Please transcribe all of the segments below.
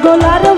রাস্তার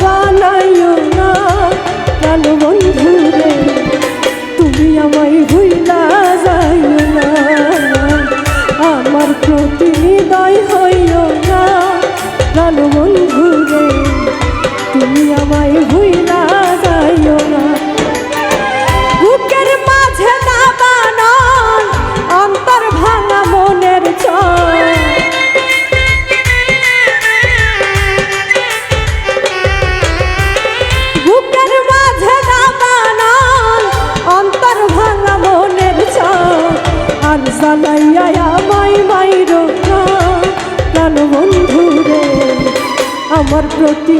আমার প্রতি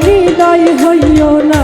হইও না।